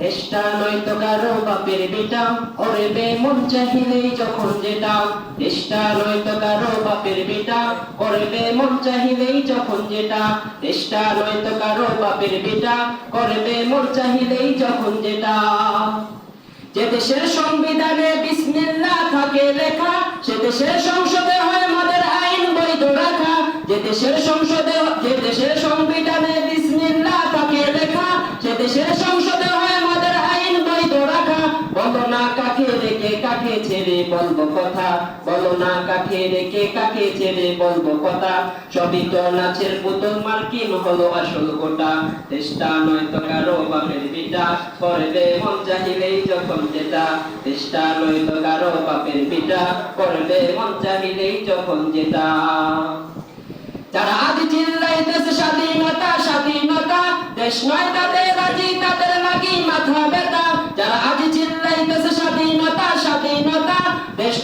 চেষ্টা নয়তো কারও বাপের বেটা, ওরে বে মন চাহিলেই যখন যেটা। চেষ্টা নয়তো কারও বাপের বেটা করবে মন চাহিলেই যখন যেটা। চেষ্টা নয়তো কারও বাপের বেটা করবে মন চাহিলেই যখন যেটা। যে দেশের সংবিধানে বিসমিল্লাহ থাকে লেখা, সে দেশের সংসদে হয় আমাদের আইন বৈধ রাখা। যে দেশের সংসদে, যে দেশের সংবিধানে বিসমিল্লাহ থাকে লেখা, সে দেশের সংসদে কাকে ছেড়ে বলব কথা? বলো না কাকে রেখে কাকে ছেড়ে বলব কথা? সবই তো নাচের পুতুল, মার্কিন হলো আসল গোটা। চেষ্টা নয় তো কারও বাপের বিটা করবে মন চাহিলেই যখন যেটা। চেষ্টা নয় তো কারও বাপের বিটা করবে মন চাহিলেই যখন যেটা। যারা আজ চিল্লাইতেছে স্বাধীনতা স্বাধীনতা, দেশ নয় তাদের রাজি তাদের লাগি মাথা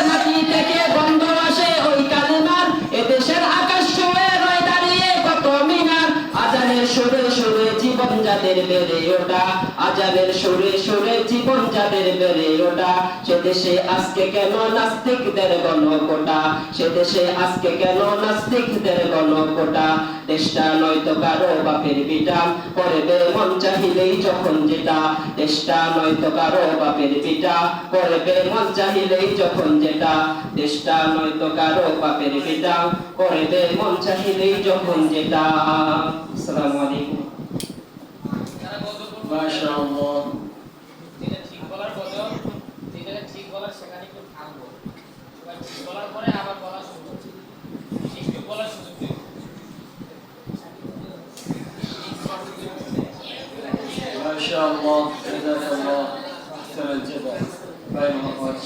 এদেশের যাদের বেড়ে ওটা আজানের সুরে সুরে জীবন যাদের বেড়ে ওঠা সে দেশে আজকে কেন নাস্তিকদের গণকোটা? সে দেশে আজকে কেন নাস্তিকদের গণকোটা? দেশটা নয়তো কারও বাপের বিটা, করবে মন চাহিলেই যখন যেটা। দেশটা নয়তো কারও বাপের বিটা, করবে মন চাহিলেই যখন যেটা। দেশটা নয়তো কারও বাপের বিটা, করবে মন চাহিলেই যখন যেটা। আসসালামু আলাইকুম। মাশাআল্লাহ। যেটা ঠিক বলার পরেও যেটা ঠিক বলার সেখানে একটু থামবো এবার ঠিক বলার পরে আবার বলা শুরু করছি একটু বলার সুযোগ দিন। মাশাআল্লাহ জাযাকাল্লাহ আহসানাল জাযা ভাই